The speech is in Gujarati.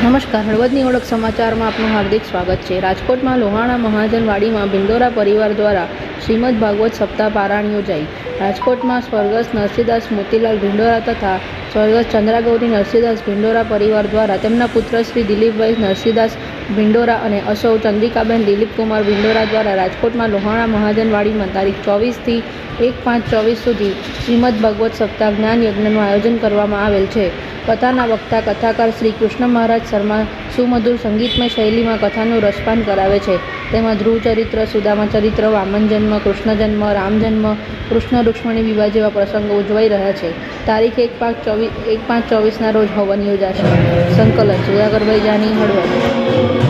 નમસ્કાર, હળવદની ઓળખ સમાચારમાં આપનું હાર્દિક સ્વાગત છે. રાજકોટમાં લોહાણા મહાજનવાડીમાં ભિંડોરા પરિવાર દ્વારા શ્રીમદ ભાગવત સપ્તાહ પારાયણ યોજાઈ. રાજકોટમાં સ્વર્ગસ્થ નરસિંહદાસ મોતીલાલ ભિંડોરા તથા સ્વર્ગસ્થ ચંદ્રાગૌરી નરસિંહદાસ ભિંડોરા પરિવાર દ્વારા તેમના પુત્ર શ્રી દિલીપભાઈ નરસિંહદાસ ભિંડોરા અને અશોક ચંદ્રિકાબેન દિલીપકુમાર ભિંડોરા દ્વારા રાજકોટમાં લોહાણા મહાજનવાડીમાં તારીખ ચોવીસથી એક પાંચ ચોવીસ સુધી શ્રીમદ ભગવત સપ્તાહ જ્ઞાન યજ્ઞનું આયોજન કરવામાં આવેલ છે. કથાના વક્તા, કથાકાર શ્રી કૃષ્ણ મહારાજ શર્મા સુમધુર સંગીતમય શૈલીમાં કથાનું રસપાન કરાવે છે. તેમાં ધ્રુવ ચરિત્ર, સુદામા ચરિત્ર, વામન જન્મ, કૃષ્ણ જન્મ, રામ જન્મ, કૃષ્ણ રૂક્ષ્મણી વિવાહ જેવા પ્રસંગો ઉજવાઈ રહ્યા છે. તારીખ એક પાંચ ચોવીસ એક પાંચ ચોવીસના રોજ હવન યોજાશે. સંકલન, સુધાકરભાઈ જાની, હળવદ.